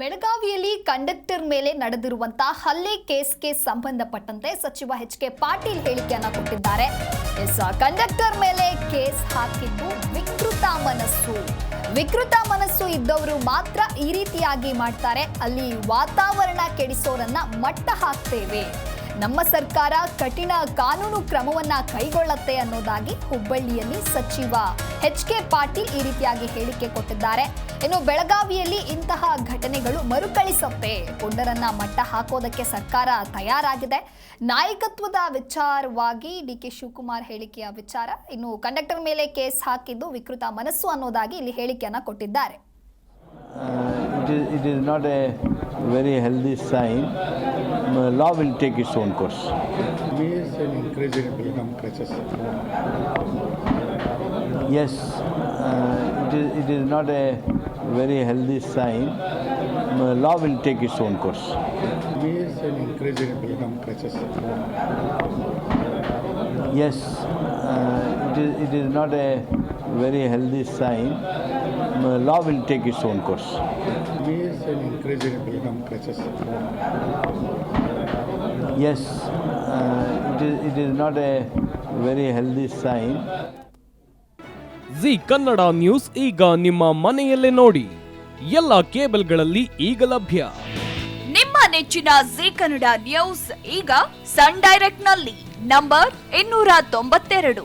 ಬೆಳಗಾವಿಯಲ್ಲಿ ಕಂಡಕ್ಟರ್ ಮೇಲೆ ನಡೆದಿರುವಂತಹ ಹಲ್ಲೆ ಕೇಸ್ಗೆ ಸಂಬಂಧಪಟ್ಟಂತೆ ಸಚಿವ ಎಚ್ ಕೆ ಪಾಟೀಲ್ ಹೇಳಿಕೆಯನ್ನ ಕೊಟ್ಟಿದ್ದಾರೆ. ಎಸ್ ಕಂಡಕ್ಟರ್ ಮೇಲೆ ಕೇಸ್ ಹಾಕಿದ್ದು ವಿಕೃತ ಮನಸ್ಸು. ವಿಕೃತ ಮನಸ್ಸು ಇದ್ದವರು ಮಾತ್ರ ಈ ರೀತಿಯಾಗಿ ಮಾಡ್ತಾರೆ. ಅಲ್ಲಿ ವಾತಾವರಣ ಕೆಡಿಸೋರನ್ನ ಮಟ್ಟ ಹಾಕ್ತೇವೆ. ನಮ್ಮ ಸರ್ಕಾರ ಕಠಿಣ ಕಾನೂನು ಕ್ರಮವನ್ನ ಕೈಗೊಳ್ಳತ್ತೆ ಅನ್ನೋದಾಗಿ ಹುಬ್ಬಳ್ಳಿಯಲ್ಲಿ ಸಚಿವ ಎಚ್ ಕೆ ಪಾಟೀಲ್ ಈ ರೀತಿಯಾಗಿ ಹೇಳಿಕೆ ಕೊಟ್ಟಿದ್ದಾರೆ. ಇನ್ನು ಬೆಳಗಾವಿಯಲ್ಲಿ ಇಂತಹ ಘಟನೆಗಳು ಮರುಕಳಿಸುತ್ತೆ. ಪುಂಡರನ್ನ ಮಟ್ಟ ಹಾಕೋದಕ್ಕೆ ಸರ್ಕಾರ ತಯಾರಾಗಿದೆ. ನಾಯಕತ್ವದ ವಿಚಾರವಾಗಿ ಡಿ ಕೆ ಶಿವಕುಮಾರ್ ಹೇಳಿಕೆಯ ವಿಚಾರ. ಇನ್ನು ಕಂಡಕ್ಟರ್ ಮೇಲೆ ಕೇಸ್ ಹಾಕಿದ್ದು ವಿಕೃತ ಮನಸ್ಸು ಅನ್ನೋದಾಗಿ ಇಲ್ಲಿ ಹೇಳಿಕೆಯನ್ನ ಕೊಟ್ಟಿದ್ದಾರೆ. Uh, it, is, not a very. Uh, Law will take its own course. Me is an encouraging Belgaum crutches. Yes, uh, it, is, it is not a very healthy sign. Uh, Law will take its own course. Me is an encouraging Belgaum crutches. Yes, uh, it, is, it is not a very healthy sign. Uh, Law will take its own course. Means an an in Belgaum crutches. Yes, uh, it, is, it is not a very healthy sign. Zee Kannada news ಈಗ ನಿಮ್ಮ ಮನೆಯಲ್ಲೇ ನೋಡಿ ಎಲ್ಲ ಕೇಬಲ್ಗಳಲ್ಲಿ ಈಗ ಲಭ್ಯ ನಿಮ್ಮ ನೆಚ್ಚಿನ ಜಿ ಕನ್ನಡ ನ್ಯೂಸ್ ಈಗ ಸನ್ ಡೈರೆಕ್ಟ್ನಲ್ಲಿ ನಂಬರ್ ಇನ್ನೂರ ತೊಂಬತ್ತೆರಡು